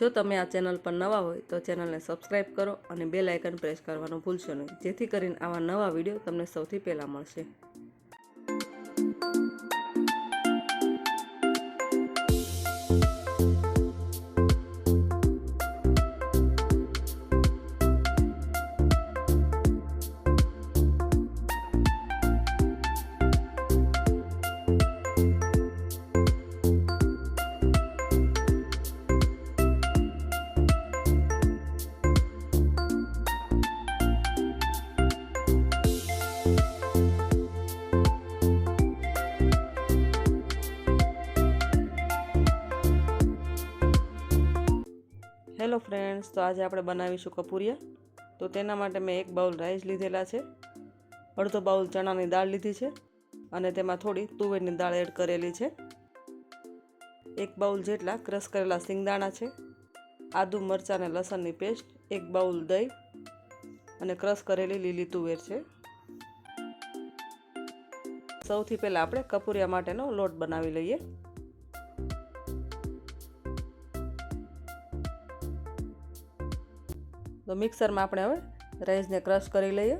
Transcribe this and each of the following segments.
જો તમે આ ચેનલ પર નવા હોય તો ચેનલને સબસ્ક્રાઇબ કરો અને બેલ આઇકન પ્રેસ કરવાનું ભૂલશો નહીં. જેથી કરીને આવા નવા વીડિયો તમને સૌથી પહેલાં મળશે. હેલો ફ્રેન્ડ્સ, તો આજે આપણે બનાવીશું કપૂરિયા. તો તેના માટે મેં એક બાઉલ રાઈસ લીધેલા છે. અડધો બાઉલ ચણાની દાળ લીધી છે અને તેમાં થોડી તુવેરની દાળ એડ કરેલી છે. એક બાઉલ જેટલા ક્રશ કરેલા સિંગદાણા છે, આદુ મરચાં અને લસણની પેસ્ટ, એક બાઉલ દહીં અને ક્રશ કરેલી લીલી તુવેર છે. સૌથી પહેલાં આપણે કપૂરિયા માટેનો લોટ બનાવી લઈએ. તો મિક્સરમાં આપણે હવે રાઈસને ક્રશ કરી લઈએ.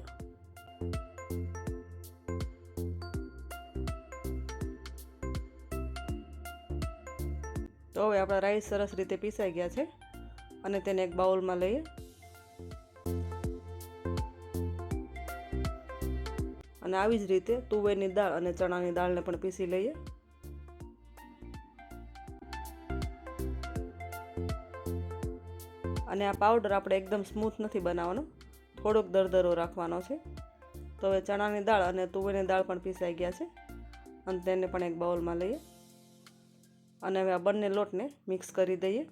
તો હવે આપણા રાઈસ સરસ રીતે પીસાઈ ગયા છે અને તેને એક બાઉલમાં લઈએ. અને આવી જ રીતે તુવેરની દાળ અને ચણાની દાળને પણ પીસી લઈએ. અને આ પાવડર આપણે એકદમ સ્મૂથ નથી બનાવવાનો. થોડોક દરદરો રાખવાનો છે. તો હવે ચણાની દાળ અને તુવેરની દાળ પણ પીસાઈ ગયા છે. અને તેને પણ એક બાઉલમાં લઈએ. અને હવે આ બંને લોટને મિક્સ કરી દઈએ.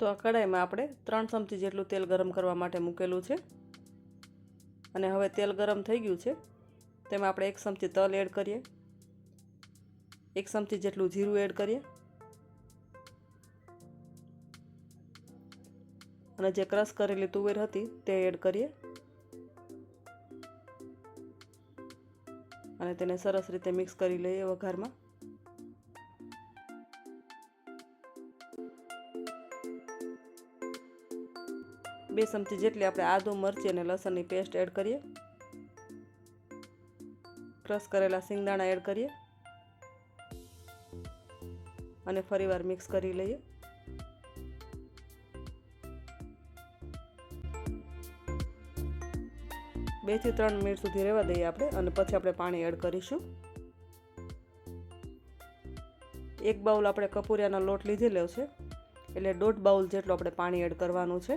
તો આ કઢાઈમાં આપણે ત્રણ ચમચી જેટલું તેલ ગરમ કરવા માટે મૂકેલું છે. અને હવે તેલ ગરમ થઈ ગયું છે. તેમાં આપણે એક ચમચી તલ એડ કરીએ. એક ચમચી જેટલું જીરું એડ કરીએ. અને જે ક્રશ કરેલી તુવેર હતી તે એડ કરીએ. અને તેને સરસ રીતે મિક્સ કરી લઈએ વઘારમાં. બે ચમચી જેટલી આપણે આદુ, મરચી અને લસણની પેસ્ટ એડ કરીએ. ક્રશ કરેલા સિંગદાણા એડ કરીએ. અને ફરીવાર મિક્સ કરી લઈએ. બેથી ત્રણ મિનિટ સુધી રહેવા દઈએ આપણે અને પછી આપણે પાણી એડ કરીશું. એક બાઉલ આપણે કપૂરિયાનો લોટ લીધેલો છે, એટલે દોઢ બાઉલ જેટલું આપણે પાણી એડ કરવાનું છે.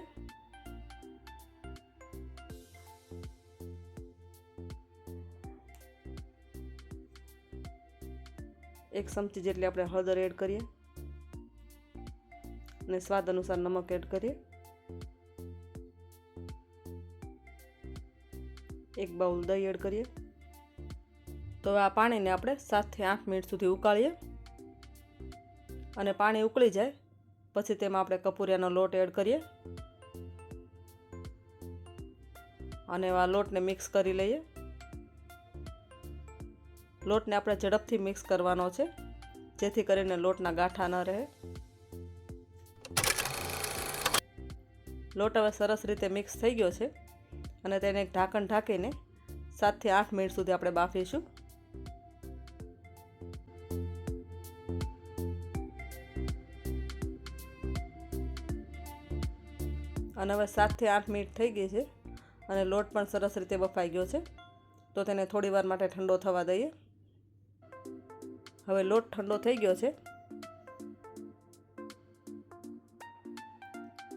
એક ચમચી જેટલી આપણે હળદર એડ કરીએ અને સ્વાદ અનુસાર નમક એડ કરીએ. એક બાઉલ દહીં એડ કરીએ. તો આ પાણીને આપણે સાતથી આઠ મિનિટ સુધી ઉકાળીએ. અને પાણી ઉકળી જાય, પછી તેમાં આપણે કપૂરિયાનો લોટ એડ કરીએ. અને આ લોટને મિક્સ કરી લઈએ. લોટને આપણે ઝડપથી મિક્સ કરવાનો છે, જેથી કરીને લોટના ગાંઠા ન રહે. લોટ હવે સરસ રીતે મિક્સ થઈ ગયો છે. અને તેને ઢાંકણ ઢાંકીને સાતથી આઠ મિનિટ સુધી આપણે બાફીશું. અને હવે સાતથી આઠ મિનિટ થઈ ગઈ છે અને લોટ પણ સરસ રીતે બફાઈ ગયો છે. તો તેને થોડી વાર માટે ઠંડો થવા દઈએ. હવે લોટ ઠંડો થઈ ગયો છે.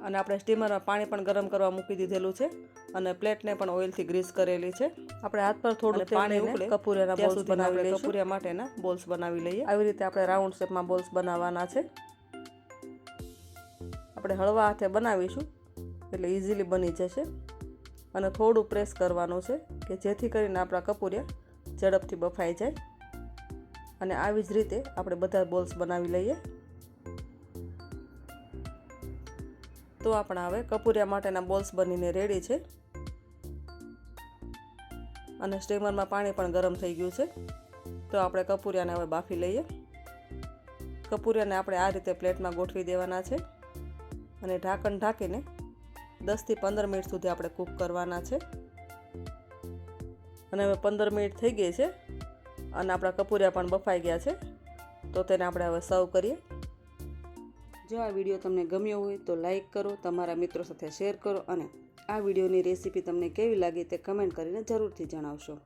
અને આપણે સ્ટીમરમાં પાણી પણ ગરમ કરવા મૂકી દીધેલું છે અને પ્લેટને પણ ઓઇલથી ગ્રીસ કરેલી છે. આપણે હાથ પર થોડું પાણી ઉકળે કપૂરિયાના બોલ્સ બનાવી લઈએ કપૂરિયા માટેના બોલ્સ બનાવી લઈએ. આવી રીતે આપણે રાઉન્ડ શેપમાં બોલ્સ બનાવવાના છે. આપણે હળવા હાથે બનાવીશું એટલે ઇઝીલી બની જશે. અને થોડું પ્રેસ કરવાનું છે કે જેથી કરીને આપણા કપૂરિયા ઝડપથી બફાઈ જાય. અને આવી જ રીતે આપણે બધા બોલ્સ બનાવી લઈએ. તો આપણા હવે કપૂરિયા માટેના બોલ્સ બનીને રેડી છે. અને સ્ટીમરમાં પાણી પણ ગરમ થઈ ગયું છે. તો આપણે કપૂરિયાને હવે બાફી લઈએ. કપૂરિયાને આપણે આ રીતે પ્લેટમાં ગોઠવી દેવાના છે. અને ઢાંકણ ઢાંકીને દસથી પંદર મિનિટ સુધી આપણે કૂક કરવાના છે. અને હવે પંદર મિનિટ થઈ ગઈ છે. અને આપણા કપૂરિયા પણ બફાઈ ગયા છે. તો તેને આપણે હવે સર્વ કરીએ. જો આ વીડિયો તમને ગમ્યો હોય તો લાઇક કરો, તમારા મિત્રો સાથે શેર કરો અને આ વિડીયોની રેસીપી તમને કેવી લાગી તે કમેન્ટ કરીને જરૂરથી જણાવશો.